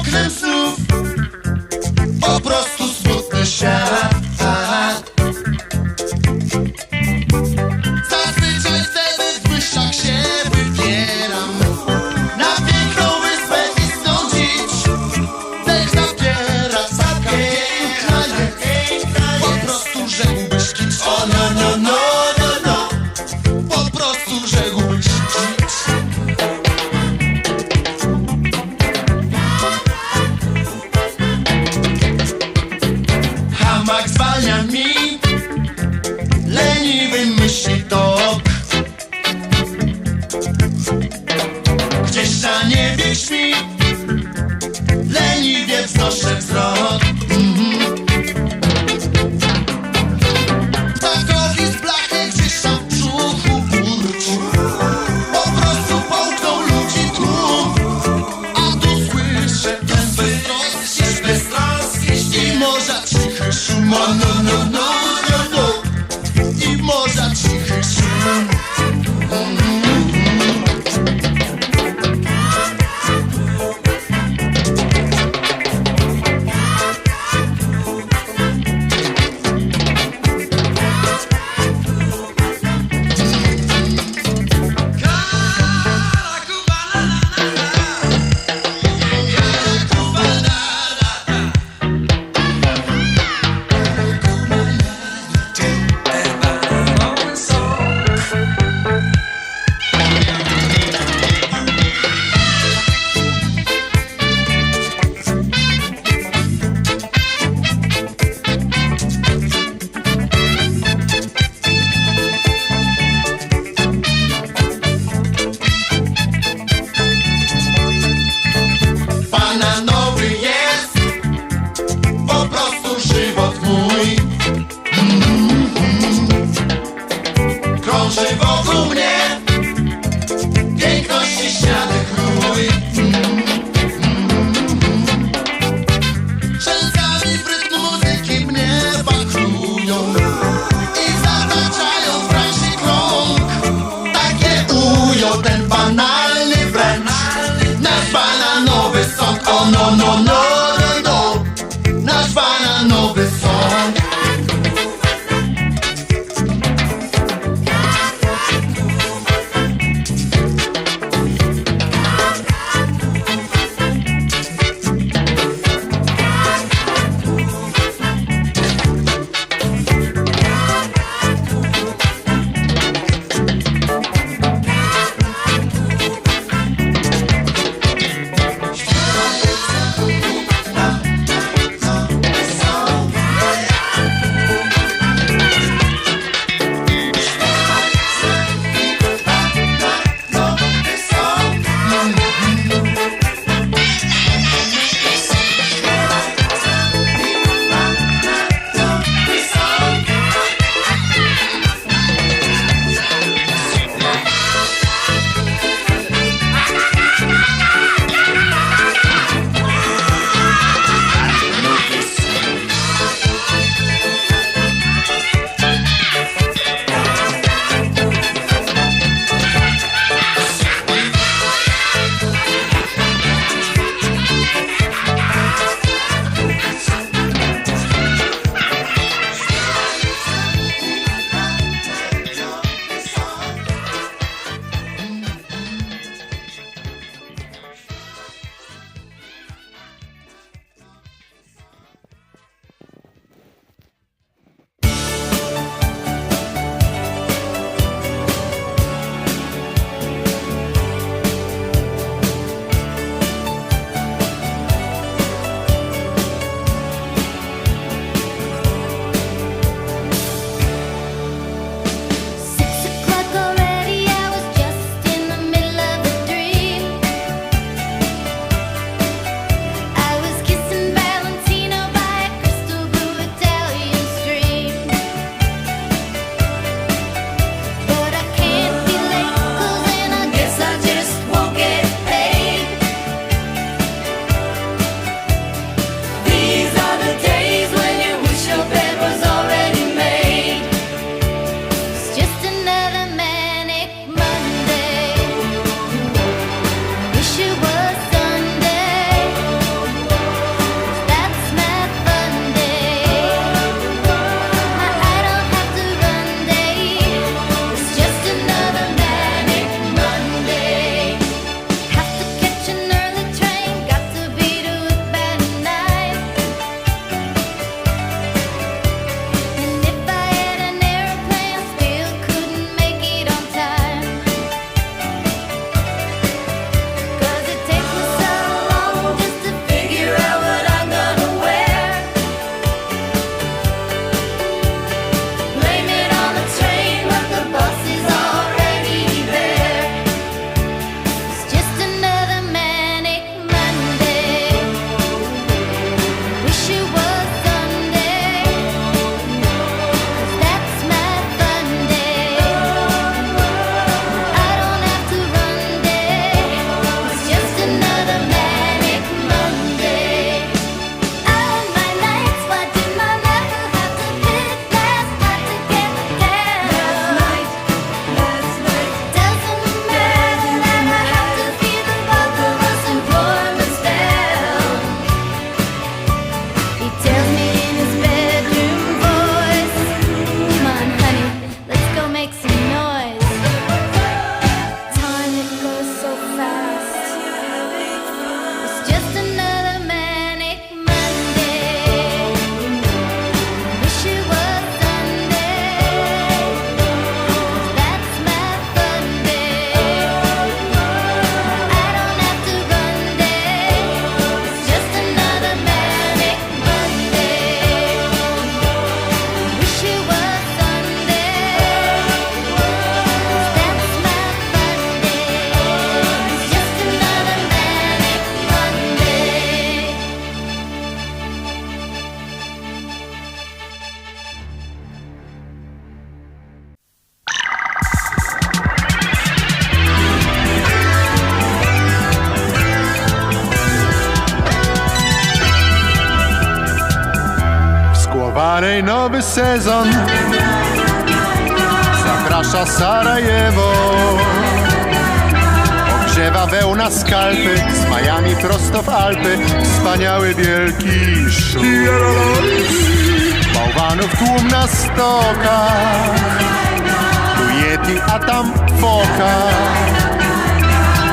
Oknem snów Dalej nowy sezon. Zaprasza Sarajewo. Ogrzewa wełna skalpy Z Miami prosto w Alpy. Wspaniały wielki szum. Bałwanów tłum na stokach. Tu Yeti, a tam foka.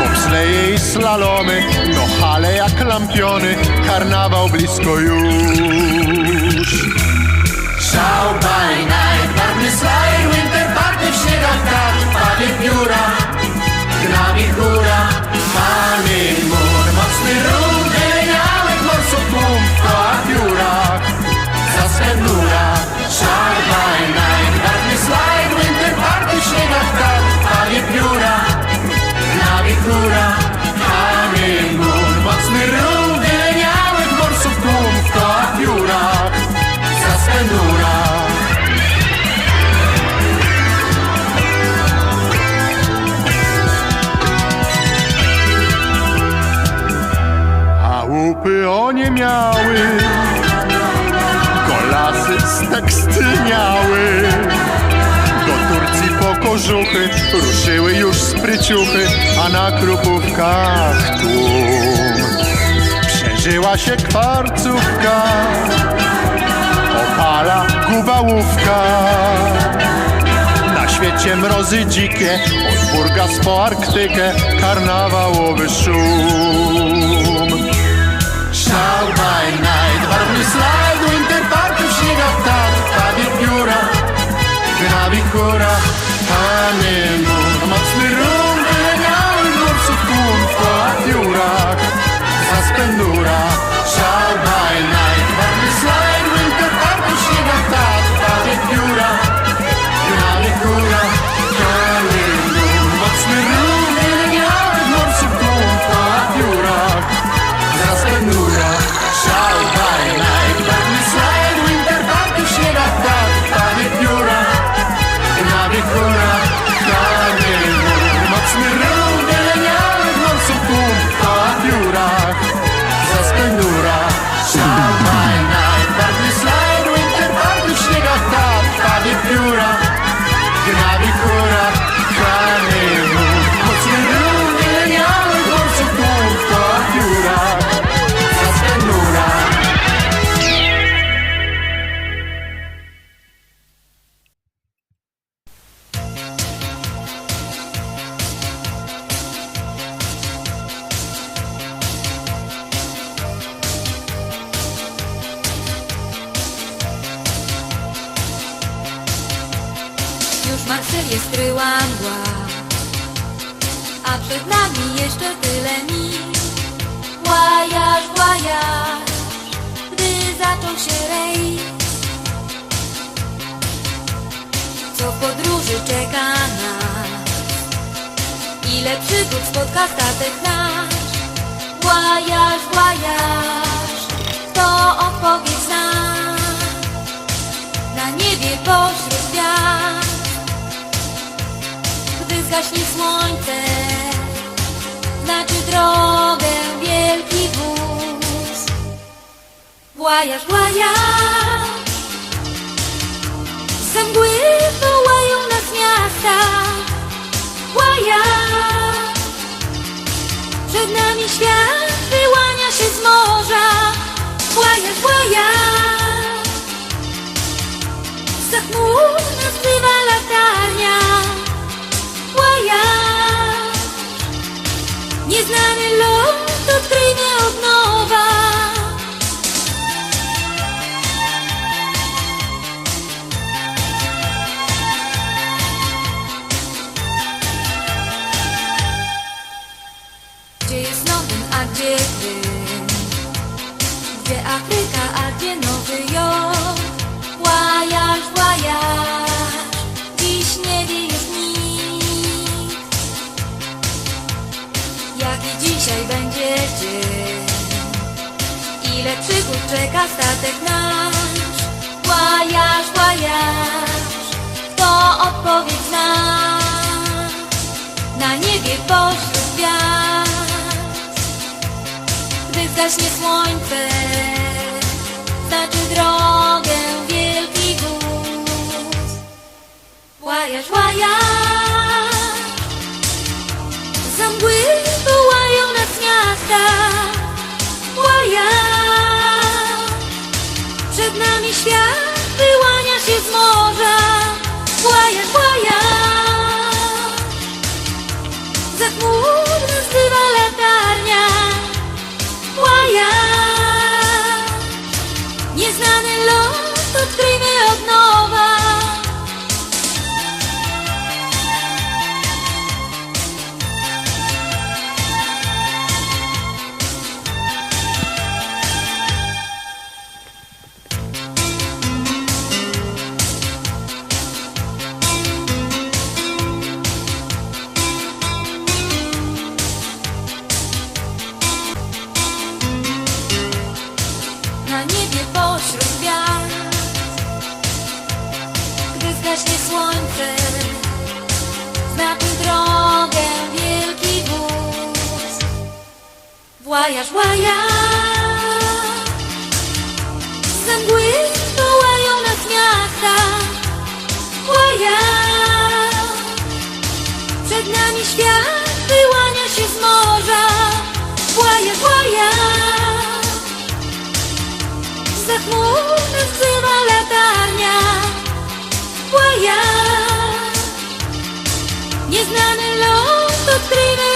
Bobsleje i slalomy To hale jak lampiony. Karnawał blisko już Szał by night. Barwny slajd, winter party W śniegach tak, pawie pióra. Gnami góra Honeymoon Mocny one miały. Kolasy stekstyniały Do Turcji po kożuchy Ruszyły już spryciuchy A na krupówkach tłum Przeżyła się kwarcówka Opala gubałówka. Na świecie mrozy dzikie, od Burgas po Arktykę, karnawałowy szum. Night, barwny Marsylię stryła mgła A przed nami jeszcze tyle mil Łajasz, łajasz Gdy zaczął się rejs Co w podróży czeka nas? Ile przygód spotka statek nasz? Łajasz, łajasz Kto odpowiedź zna. Na niebie pośród zgaśnie słońce Znaczy drogę wielki wóz. Łajasz, łajasz Za mgły wołają nas miasta. Łajasz Przed nami świat wyłania się z morza. Łajasz, łajasz za chmur nas bywa latarnia Nieznany lot odkryjmy od Jaki dzisiaj będzie dzień Ile przygód czeka statek nasz? Łajasz, łajasz Kto odpowiedź zna Na niebie pośród gwiazd. Gdy zaśnie słońce Znaczy drogę wielki gór Łajasz, łajasz miasta Przed nami świat wyłania się z morza. Łajasz, łajasz Za chmur Włajasz, włajasz Ze mgły wołają nas miasta Włajasz Przed nami świat wyłania się z morza. Włajasz, włajasz za chmur wzywa latarnia. Łaja Nieznany los odkryjmy